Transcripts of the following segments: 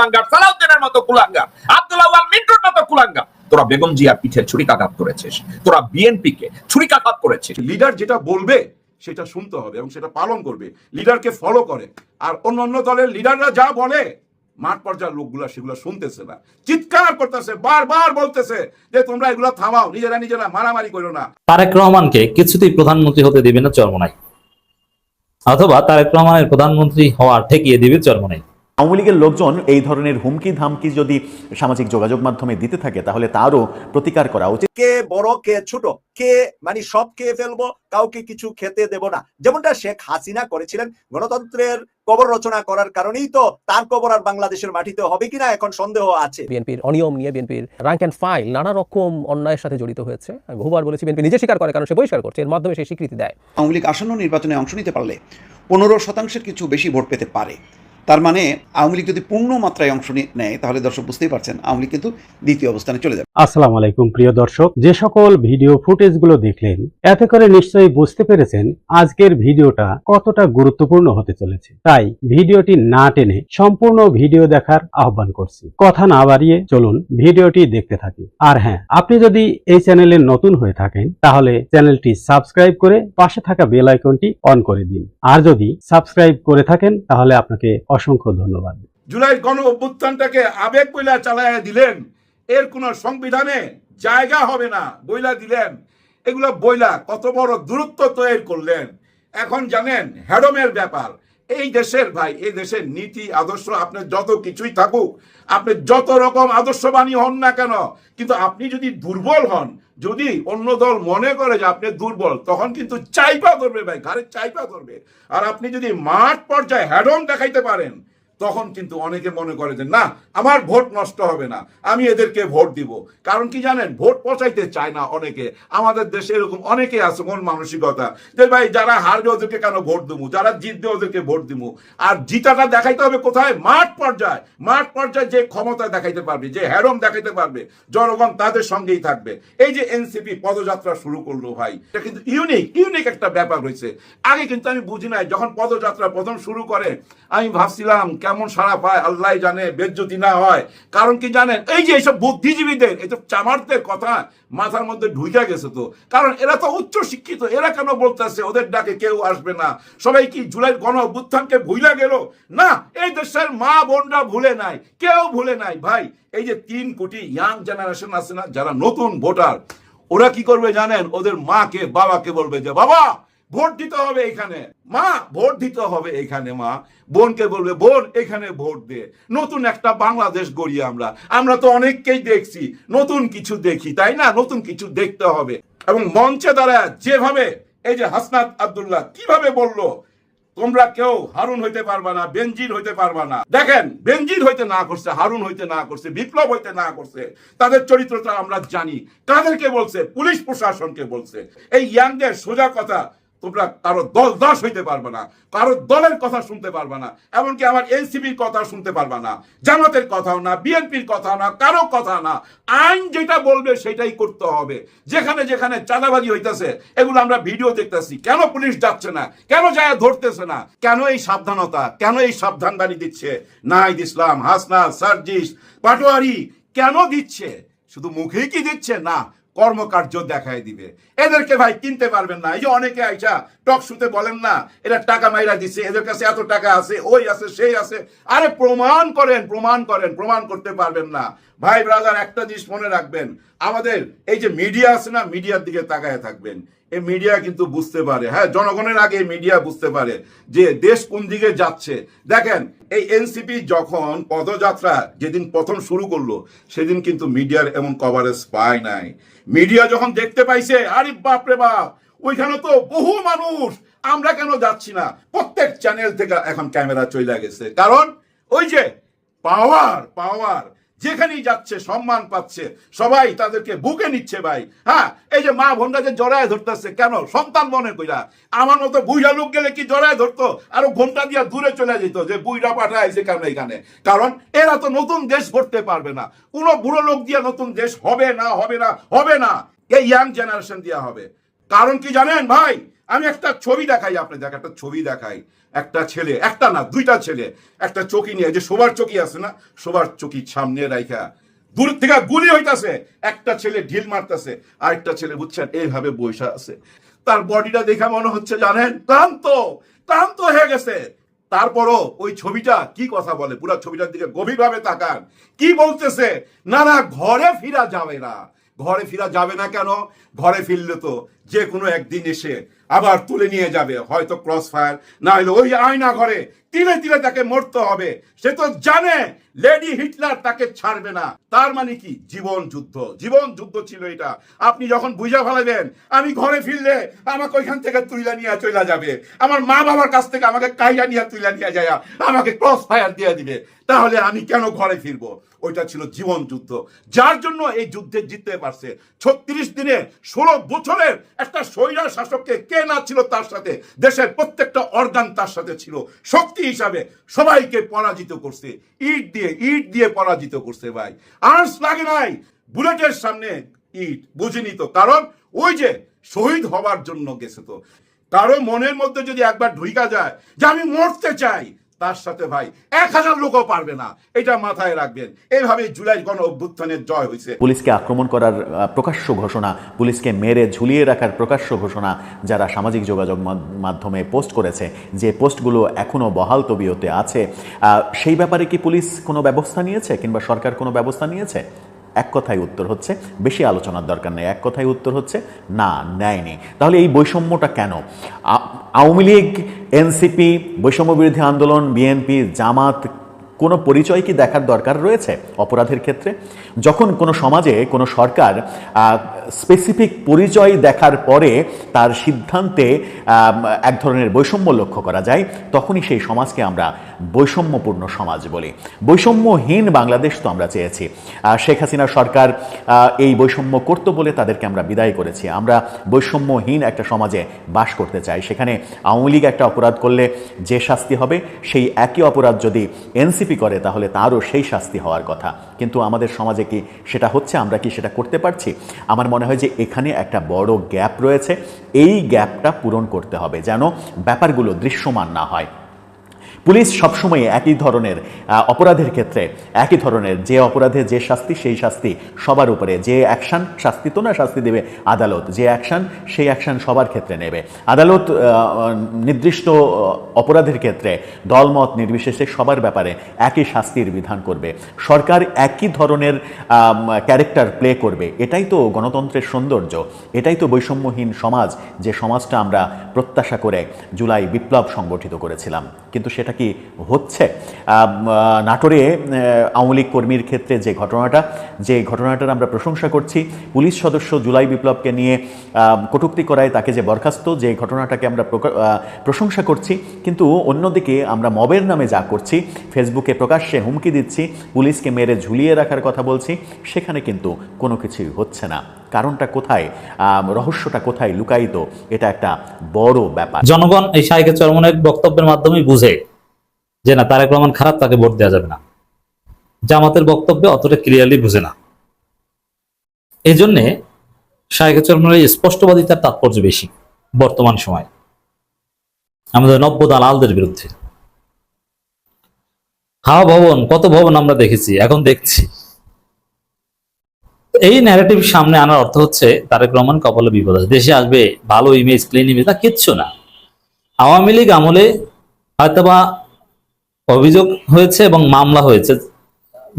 কুলাঙ্গার সালাউদ্দিনের মতো কুলাঙ্গার আব্দুল আওয়াল মিন্টুর মতো কুলাঙ্গার। তোরা বেগম জিয়ার পিঠে ছুরিকাঘাত করেছিস তোরা বিএনপি কে ছুরিকাঘাত করেছিস। লিডার যেটা বলবে সেটা শুনতে হবে এবং সেটা পালন করবে। লিডারকে ফলো করে। আর অন্য অন্য দলের লিডাররা যা বলে মাঠ পর্যায়ের লোকগুলা সেগুলো শুনতেছে না। চিৎকার করতেছে বারবার বলতেছে যে তোমরা এগুলো থামাও নিজেরা নিজেরা মারামারি করো না। তারেক রহমানকে কিছুতেই প্রধানমন্ত্রী হতে দিবে না চরমনাই অথবা তারেক রহমানের প্রধানমন্ত্রী হওয়া ঠেকিয়ে দিবে চরমনাই আওয়ামী লীগের লোকজন এই ধরনের হুমকি ধামকি যদি সামাজিক যোগাযোগ মাধ্যমে দিতে থাকে তাহলে তারও প্রতিকার করা উচিত। কে বড় কে ছোট কে মানে সব খেয়ে ফেলব কাউকে কিছু খেতে দেব না। যেমনটা শেখ হাসিনা করেছিলেন গণতন্ত্রের কবর রচনা করার কারণেই তো তার কবর আর বাংলাদেশের মাটিতে হবে কিনা এখন সন্দেহ আছে। বিএনপির অনিয়ম নিয়ে বিএনপির র্যাঙ্ক অ্যান্ড ফাইল নানা রকম অন্যায়ের সাথে জড়িত হয়েছে। আমি বহুবার বলেছি বিএনপি নিজে স্বীকার করে কারণ সে বহিষ্কার করছে। এর মাধ্যমে সে স্বীকৃতি দেয়। আওয়ামী লীগ আসন্ন নির্বাচনে অংশ নিতে পারলে পনেরো শতাংশের কিছু বেশি ভোট পেতে পারে। তার মানে আওয়ামী লীগ যদি পূর্ণ মাত্রায় অংশ নেয়, তাহলে দর্শক বুঝতেই পারছেন আওয়ামী লীগ কিন্তু দ্বিতীয় অবস্থানে চলে যাবে। আসসালামু আলাইকুম, প্রিয় দর্শক। যে সকল ভিডিও ফুটেজগুলো দেখলেন, এতে করে নিশ্চয়ই বুঝতে পেরেছেন আজকের ভিডিওটা কতটা গুরুত্বপূর্ণ হতে চলেছে। তাই ভিডিওটি না টেনে সম্পূর্ণ ভিডিও দেখার আহ্বান করছি। কথা না বাড়িয়ে চলুন ভিডিওটি দেখতে থাকি। আর হ্যাঁ আপনি যদি এই চ্যানেলে নতুন হয়ে থাকেন, তাহলে চ্যানেলটি সাবস্ক্রাইব করে পাশে থাকা বেল আইকনটি অন করে দিন। আর যদি সাবস্ক্রাইব করে থাকেন, তাহলে আপনাকে অসংখ্য ধন্যবাদ। জুলাই গণ অভ্যুত্থানটাকে আবেগ বইলা চালাইয়া দিলেন। এর কোন সংবিধানে জায়গা হবে না বইলা দিলেন। এগুলো বইলা কত বড় দূরত্ব তৈরি করলেন। এখন জানেন হ্যাডমের ব্যাপার। এই দেশের ভাই, এই দেশের নীতি, আদর্শ আপনার যত কিছুই থাকুক, আপনি যত রকম আদর্শবাণী হন না কেন, কিন্তু আপনি যদি দুর্বল হন যদি অন্য দল মনে করে যে আপনি দুর্বল, তখন কিন্তু চাইপা করবে ভাই, ঘাড়ে চাইপা করবে আর আপনি যদি মাঠ পর্যায়ে হ্যাডম দেখাইতে পারেন তখন কিন্তু অনেকে মনে করে যে, না, আমার ভোট নষ্ট হবে না, আমি এদেরকে ভোট দিব। কারণ কি জানেন, ভোট পচাইতে চায় না অনেকে। আমাদের দেশে এরকম অনেকে আছে মন মানসিকতা যে, ভাই, যারা হারবে ওদেরকে কেন ভোট দেবো যারা জিতবে ওদেরকে ভোট দিব আর জিতাটা দেখাইতে হবে কোথায়? মাঠ পর্যায়ে। মাঠ পর্যায়ে যে ক্ষমতা দেখাইতে পারবে, যে হ্যারম দেখাইতে পারবে, জনগণ তাদের সঙ্গেই থাকবে। এই যে এনসিপি পদযাত্রা শুরু করল ভাই, এটা কিন্তু ইউনিক ইউনিক একটা ব্যাপার হয়েছে। আগে কিন্তু আমি বুঝি নাই, যখন পদযাত্রা প্রথম শুরু করে, আমি ভাবছিলাম কেমন সারা পায় আল্লাহ জানে, বেজ্জতি না হয়। কারণ কি জানেন? এই যে এইসব বুদ্ধিজীবীদের, এই চামারদের কথা মাথার মধ্যে ঢুকে গেছে তো। কারণ এরা তো উচ্চ শিক্ষিত, এরা কেন বলতেছে, ওদের ডাকে কেউ আসবে না? সবাই কি জুলাই গণ অভ্যুত্থানকে ভুলে গেল? না, এই দেশের মা বোনরা ভুলে নাই, কেউ ভুলে নাই। ভাই, এই যে তিন কোটি ইয়াং জেনারেশন আছে না, যারা নতুন ভোটার, ওরা কি করবে জানেন? ওদের মাকে, বাবাকে বলবে যে, বাবা ভোট দিতে হবে এখানে। মা, ভোট দিতে হবে এখানে, মা। বোনকে বলবে, বোন, এখানে ভোট দে। নতুন একটা বাংলাদেশ গড়ি আমরা। আমরা তো অনেককেই দেখছি। নতুন কিছু দেখি, তাই না? নতুন কিছু দেখতে হবে। এবং মঞ্চে দ্বারা যেভাবে, এই যে হাসনাত আব্দুল্লাহ, কীভাবে বলল, তোমরা কেউ হারুন হইতে পারবা না, বেনজির হইতে পারবা না। দেখেন, বেনজির হইতে না করছে, হারুন হইতে না করছে, বিপ্লব হইতে না করছে। তাদের চরিত্রটা আমরা জানি। কাদেরকে বলছে? পুলিশ প্রশাসনকে বলছে। এই ইয়াংদের সোজা কথা তোমরা কারও দল দাস হইতে পারবে না, কারও দলের কথা শুনতে পারবে না, এমনকি আমার এনসিপির কথা শুনতে পারবে না, জামাতের কথাও না, বিএনপির কথাও না, কারও কথা না। আইন যেটা বলবে সেটাই করতে হবে। যেখানে যেখানে চাঁদাবাজি হইতেছে, এগুলো আমরা ভিডিও দেখতেছি। কেন পুলিশ যাচ্ছে না? কেন যায় ধরতেছে না? কেন এই সাবধানতা? কেন এই সাবধানবাণী দিচ্ছে? নাহিদ ইসলাম হাসনা সার্জিস, পাটোয়ারি কেন দিচ্ছে? শুধু মুখেই কি দিচ্ছে? না কর্মকার্য দেখায় দিবে। এদেরকে ভাই কিনতে পারবেন না। এই যে অনেকে আইসা টক শুতে বলেন না, এরা টাকা মাইরা দিচ্ছে এদের কাছে এত টাকা আছে, ওই আছে, সেই আছে। আরে প্রমাণ করেন প্রমাণ করেন, প্রমাণ করতে পারবেন না। ভাই ব্রাদার একটা জিনিস মনে রাখবেন। আমাদের এই যে মিডিয়া আছে না মিডিয়ার দিকে তাকায় থাকবেন। এই মিডিয়া কিন্তু বুঝতে পারে। হ্যাঁ জনগণের আগে মিডিয়া বুঝতে পারে যে দেশ কোন দিকে যাচ্ছে। দেখেন, এই এনসিপি যখন পদযাত্রা যেদিন প্রথম শুরু করল, সেদিন কিন্তু মিডিয়ার এমন কভারেজ পায় নাই। মিডিয়া যখন দেখতে পাইছে, আরে বাপ রে বাপ, ওইখানে তো বহু মানুষ, আমরা কেন যাচ্ছি না? প্রত্যেক চ্যানেল থেকে এখন ক্যামেরা চলে গেছে। কারণ ওই যে পাওয়ার পাওয়ার যেখানেই যাচ্ছে, সম্মান পাচ্ছে, সবাই তাদেরকে বুকে নিচ্ছে ভাই। হ্যাঁ এই যে মা বোনরা যে জড়ায় ধরতেছে, কেন? সন্তান মনে কইরা। আমার মতো বুইরা লোক গেলে কি জড়ায় ধরতো? আরও ঘণ্টা দিয়া দূরে চলে যেত যে বুইরা পাঠাইছে কেন এখানে। কারণ এরা তো নতুন দেশ গড়তে পারবে না। কোনো বুড়ো লোক দিয়ে নতুন দেশ হবে না হবে না হবে না। এই ইয়াং জেনারেশন দিয়া হবে। কারণ কি জানেন ভাই? আমি একটা ছবি দেখাই আপনাদের একটা ছবি দেখাই। একটা ছেলে, একটা না, দুইটা ছেলে, একটা চকি নিয়ে যে শোবার চকি আছে না, শোবার চকি সামনে রাইখা। দূর থেকে গুলি হইতাছে, একটা ছেলে ঢিল মারতেছে, আরেকটা ছেলে বুঝছেন, এইভাবে বৈশা আছে। তার বডিটা দেখে মনে হচ্ছে জানেন, ক্লান্ত ক্লান্ত হয়ে গেছে। তারপরও ওই ছবিটা কি কথা বলে? পুরো ছবিটার দিকে গভীরভাবে তাকান। কি বলতেছে? না না, ঘরে ফিরা যাবে না। ঘরে ফিরা যাবে না কেন? ঘরে ফিরলে তো যে কোনো একদিন এসে আবার তুলে নিয়ে যাবে। হয়তো ক্রস ফায়ার না হলে ওই আয়না ঘরে তিলে তিলে তাকে মরতে হবে। সে তো জানে, লেডি হিটলার তাকে ছাড়বে না। তার মানে কি? জীবন যুদ্ধ। জীবন যুদ্ধ ছিল এটা। আপনি যখন বুঝা ফেলাবেন, আমি ঘরে ফিরলে আমাকে ওইখান থেকে তুইলা নিয়ে চলে যাবে। আমার মা বাবার কাছ থেকে আমাকে কাইয়া নিয়ে তুইলা নিয়ে যায় আমাকে ক্রস ফায়ার দিয়ে দিবে। তাহলে আমি কেন ঘরে ফিরবো? ওইটা ছিল জীবন যুদ্ধ। যার জন্য এই যুদ্ধে জিততে পারছে। ছত্রিশ দিনে ষোলো বছরের একটা স্বৈরা শাসককে কে না ছিল তার সাথে? দেশের প্রত্যেকটা অর্গান তার সাথে ছিল। শক্তি হিসাবে সবাইকে পরাজিত করছে। ইট দিয়ে ইট দিয়ে পরাজিত করছে ভাই। আর্স লাগে নাই। বুলেটের সামনে ইট। বুঝিনি তো। কারণ ওই যে শহীদ হবার জন্য গেছে তো। কারও মনের মধ্যে যদি একবার ঢুইকা যায় যে আমি মরতে চাই তার সাথে ভাই, এক হাজার লোকও পারবে না। এটা মাথায় রাখবেন। এইভাবে জুলাই গণ অভ্যুত্থানের জয় হয়েছে। পুলিশকে আক্রমণ করার প্রকাশ্য ঘোষণা, পুলিশকে মেরে ঝুলিয়ে রাখার প্রকাশ্য ঘোষণা যারা সামাজিক যোগাযোগ মাধ্যমে পোস্ট করেছে, যে পোস্টগুলো এখনও বহাল তবিয়তে আছে সেই ব্যাপারে কি পুলিশ কোনো ব্যবস্থা নিয়েছে কিংবা সরকার কোনো ব্যবস্থা নিয়েছে? এক কথায় উত্তর হচ্ছে, বেশি আলোচনার দরকার নেই, এক কথায় উত্তর হচ্ছে, না, নেয়নি। তাহলে এই বৈষম্যটা কেন? আওয়ামী লীগ, এনসিপি বৈষম্য বিরোধী আন্দোলন, বিএনপি, জামাত কোনো পরিচয় কি দেখার দরকার রয়েছে অপরাধের ক্ষেত্রে? যখন কোনো সমাজে কোনো সরকার স্পেসিফিক পরিচয় দেখার পরে তার সিদ্ধান্তে এক ধরনের বৈষম্য লক্ষ্য করা যায়, তখনই সেই সমাজকে আমরা বৈষম্যপূর্ণ সমাজ বলি। বৈষম্যহীন বাংলাদেশ তো আমরা চেয়েছি। শেখ হাসিনা সরকার এই বৈষম্য করত বলে তাদেরকে আমরা বিদায় করেছি। আমরা বৈষম্যহীন একটা সমাজে বাস করতে চাই। সেখানে আওয়ামী লীগ একটা অপরাধ করলে যে শাস্তি হবে, সেই একই অপরাধ যদি এনসিপি করে, তাহলে তারও সেই শাস্তি হওয়ার কথা। কিন্তু আমাদের সমাজে কি সেটা হচ্ছে? আমরা কি সেটা করতে পারছি? আমার মনে হয় যে এখানে একটা বড় গ্যাপ রয়েছে। এই গ্যাপটা পূরণ করতে হবে যেন ব্যাপারগুলো দৃশ্যমান না হয়। পুলিশ সবসময় একই ধরনের অপরাধের ক্ষেত্রে একই ধরনের, যে অপরাধে যে শাস্তি, সেই শাস্তি সবার উপরে। যে অ্যাকশন শাস্তি তো না শাস্তি দেবে আদালত, যে অ্যাকশন সেই অ্যাকশন সবার ক্ষেত্রে নেবে। আদালত নির্দিষ্ট অপরাধের ক্ষেত্রে দলমত নির্বিশেষে সবার ব্যাপারে একই শাস্তির বিধান করবে। সরকার একই ধরনের ক্যারেক্টার প্লে করবে। এটাই তো গণতন্ত্রের সৌন্দর্য। এটাই তো বৈষম্যহীন সমাজ, যে সমাজটা আমরা প্রত্যাশা করে জুলাই বিপ্লব সংগঠিত করেছিলাম। কিন্তু সেটা কি হচ্ছে? নাটোরে আওয়ামী লীগ কর্মীর ক্ষেত্রে যে ঘটনাটা, যে ঘটনাটার আমরা প্রশংসা করছি, পুলিশ সদস্য জুলাই বিপ্লবকে নিয়ে কটূক্তি করায় তাকে যে বরখাস্ত, যে ঘটনাটাকে আমরা প্রশংসা করছি, কিন্তু অন্যদিকে আমরা মবের নামে যা করছি, ফেসবুকে প্রকাশ্যে হুমকি দিচ্ছি, পুলিশকে মেরে ঝুলিয়ে রাখার কথা বলছি, সেখানে কিন্তু কোনো কিছুই হচ্ছে না। কারণটা কোথায়? রহস্যটা কোথায় লুকায়িত? এটা একটা বড় ব্যাপার। জনগণ এই শাহেকের চরমনের বক্তব্যের মাধ্যমে বুঝে। যে না, তারেক রহমান খারাপ, তাকে ভোট দেওয়া যাবে না। জামাতের বক্তব্যে অতটা ক্লিয়ারলি বুঝে না। এই জন্যে শাহেকের চরমনের স্পষ্টবাদিতার তাৎপর্য বেশি বর্তমান সময়। আমাদের নব্য দালালদের বিরুদ্ধে। হাওয়া ভবন, কত ভবন আমরা দেখেছি, এখন দেখছি। এই ন্যারেটিভ সামনে আনার অর্থ হচ্ছে, তারেক রহমান কপালে বিপদ আছে। দেশে আসবে, ভালো ইমেজ ক্লিন ইমেজ না, কিচ্ছু না। আওয়ামী লীগ আমলে হয়তোবা অভিযোগ হয়েছে এবং মামলা হয়েছে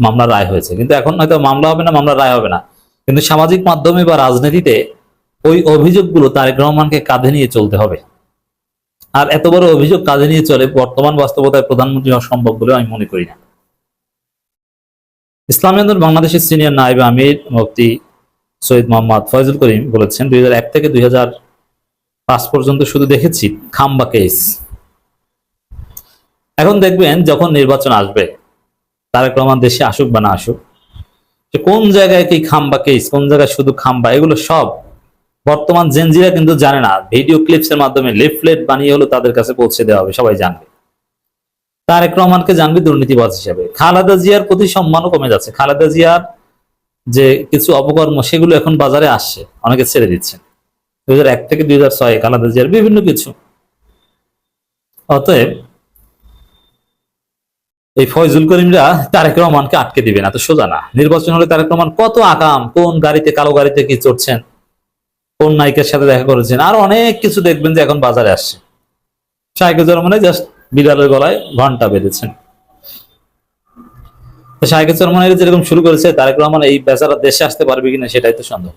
মামলা রায় হয়েছে। কিন্তু এখন হয়তো মামলা হবে না মামলা রায় হবে না। কিন্তু সামাজিক মাধ্যমে বা রাজনীতিতে ওই অভিযোগগুলো তারেক রহমানকে কাঁধে নিয়ে চলতে হবে। আর এত বড় অভিযোগ কাঁধে নিয়ে চলে বর্তমান বাস্তবতায় প্রধানমন্ত্রী হওয়া সম্ভব বলে আমি মনে করি না। ইসলামী বাংলাদেশের সিনিয়র নায়েব আমির মুফতি সৈয়দ মোহাম্মদ ফয়জুল করিম বলেছেন, দুই হাজার এক থেকে দুই পর্যন্ত শুধু দেখেছি খাম্বা কেস। এখন দেখবেন যখন নির্বাচন আসবে তারেক রহমান দেশে আসুক বা না আসুক, যে কোন জায়গায় কি খাম্বা কেস, কোন জায়গায় শুধু খাম্বা এগুলো সব বর্তমান জেনজিরা কিন্তু জানে না। ভিডিও ক্লিপস এর মাধ্যমে লিফলেট বানিয়ে হলো তাদের কাছে পৌঁছে দেওয়া হবে, সবাই জানবে। তারেক রহমানকে জানবে দুর্নীতিবাজ হিসেবে। খালেদা জিয়ার প্রতি সম্মানও কমে যাচ্ছে। খালেদা জিয়ার যে কিছু অপকর্ম, সেগুলো এখন বাজারে আসছে, অনেকে ছেড়ে দিচ্ছেন। দুই হাজার এক থেকে দুই হাজার ছয় খালেদা জিয়ার বিভিন্ন কিছু। অতএব এই ফয়জুল করিমরা তারেক রহমানকে আটকে দিবে না, তো সোজা না। নির্বাচন হলে তারেক রহমান কত আকাম, কোন গাড়িতে, কালো গাড়িতে কি চড়ছেন, কোন নায়িকের সাথে দেখা করেছেন, আর অনেক কিছু দেখবেন যে এখন বাজারে আসছে। সাইকেল চরমনে জাস্ট বিড়ালের গলায় ঘণ্টা বেঁধেছেন। তো সাইকেল চরমনের যেরকম শুরু করেছে, তারেক রহমান এই বেচারা দেশে আসতে পারবে কিনা সেটাই তো সন্দেহ।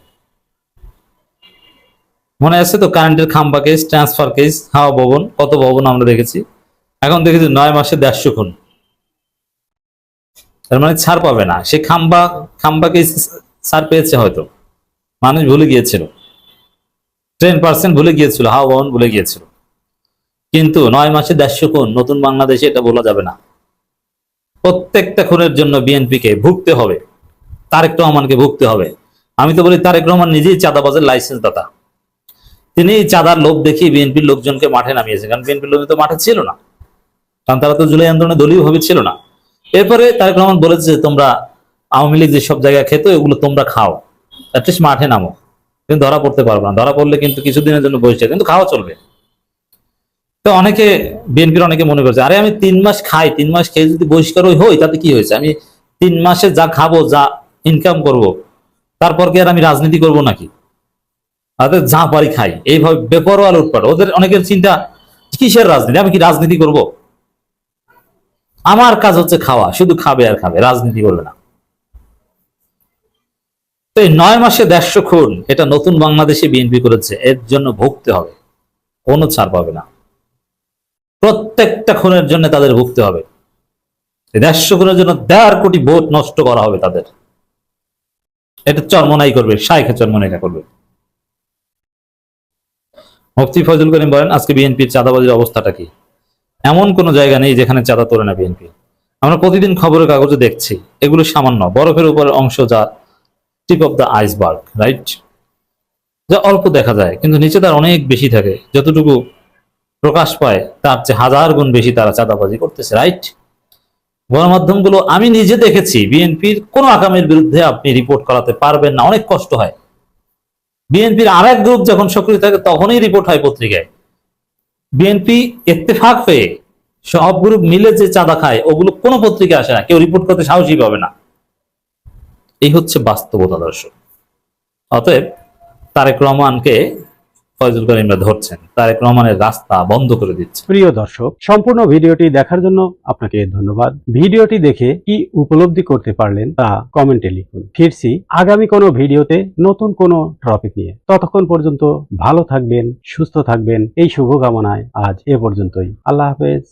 মনে আছে তো কারেন্টের খাম্বা কেস ট্রান্সফার কেস হাওয়া ভবন, কত ভবন আমরা দেখেছি। এখন দেখেছি নয় মাসে দেড়শো খুন। তার মানে ছাড় পাবে না। সে খাম্বা খাম্বা কেস ছাড় পেয়েছে হয়তো। মানুষ ভুলে গিয়েছিল। টেন পার্সেন্ট ভুলে গিয়েছিল। হাওয়া ভবন ভুলে গিয়েছিল। কিন্তু নয় মাসে দেড়শো খুন। নতুন বাংলাদেশে এটা বলা যাবে না। প্রত্যেকটা খুনের জন্য বিএনপিকে ভুগতে হবে। তারেক রহমানকে ভুগতে হবে। আমি তো বলি, তারেক রহমান নিজেই চাঁদাবাজের লাইসেন্স দাতা তিনি চাঁদার লোভ দেখিয়ে বিএনপির লোকজনকে মাঠে নামিয়েছেন। কারণ বিএনপির লোকজন তো মাঠে ছিল না। কারণ তারা তো জুলাই আন্দোলনে দলীয় ভাবে ছিল না। এরপরে তারেক রহমান বলেছে যে, তোমরা আওয়ামী লীগ যেসব জায়গায় খেতো, এগুলো তোমরা খাও। অ্যাটলিস্ট মাঠে নামো। কিন্তু ধরা পড়তে পারবে না। ধরা পড়লে কিন্তু কিছুদিনের জন্য বসে কিন্তু খাওয়া চলবে। তো অনেকে, বিএনপির অনেকে মনে করছে, আরে আমি তিন মাস খাই, তিন মাস খেয়ে যদি বহিষ্কার হই তাতে কি হয়েছে? আমি তিন মাসে যা খাব, যা ইনকাম করব, তারপর কি আর আমি রাজনীতি করব নাকি? তাদের যা পারি খাই। এইভাবে বেপরোয়া লুটপাট। ওদের অনেকের চিন্তা, কিসের রাজনীতি? আমি কি রাজনীতি করব? আমার কাজ হচ্ছে খাওয়া, শুধু খাবে আর খাবে, রাজনীতি করবে না। তো এই নয় মাসে দেড়শো খুন, এটা নতুন বাংলাদেশে বিএনপি করেছে, এর জন্য ভুগতে হবে, কোনো ছাড় পাবে না। প্রত্যেকটা খুনের জন্য তাদের ভুগতে হবে। দেড়শো খুনের জন্য দেড় কোটি ভোট নষ্ট করা হবে তাদের। এটা চরমনাই করবে, শাইখে চরমনাইটা করবে। মুফতি ফজল করিম বলেন, আজকে বিএনপির চাঁদাবাজির অবস্থাটা কি? এমন কোনো জায়গা নেই যেখানে চাঁদা তোলে না বিএনপি আমরা প্রতিদিন খবরের কাগজে দেখছি, এগুলো সামান্য, বরফের উপরের অংশ যা tip of the iceberg right যা অল্প দেখা যায়, কিন্তু নিচে তার অনেক বেশি থাকে। যতটুকু প্রকাশ পায়, তার চেয়ে হাজার গুণ বেশি তারা চাঁদাবাজি করতেছে রাইট গণমাধ্যমগুলো আমি নিজে দেখেছি বিএনপির কোনো আকামের বিরুদ্ধে আপনি রিপোর্ট করাতে পারবেন না, অনেক কষ্ট হয়। বিএনপির আর এক গ্রুপ যখন সক্রিয় থাকে, তখনই রিপোর্ট হয় পত্রিকায়। বিএনপি ইত্তেফাক হয়ে সব গ্রুপ মিলে যে চাঁদা খায়, ওগুলো কোনো পত্রিকা আসে না। কেউ রিপোর্ট করতে সাহসী পাবে না। এই হচ্ছে বাস্তবতা, দর্শক। অতএব তারেক রহমানকে ফয়জুল করিমরা ধরছেন। তারেক রহমানের রাস্তা বন্ধ করে দিচ্ছে। প্রিয় দর্শক, সম্পূর্ণ ভিডিওটি দেখার জন্য আপনাকে ধন্যবাদ। ভিডিওটি দেখে কি উপলব্ধি করতে পারলেন তা কমেন্টে লিখুন। ফিরছি আগামী কোনো ভিডিওতে নতুন কোনো টপিক নিয়ে। ততক্ষণ পর্যন্ত ভালো থাকবেন, সুস্থ থাকবেন। এই শুভকামনায় আজ এ পর্যন্তই। আল্লাহ হাফেজ।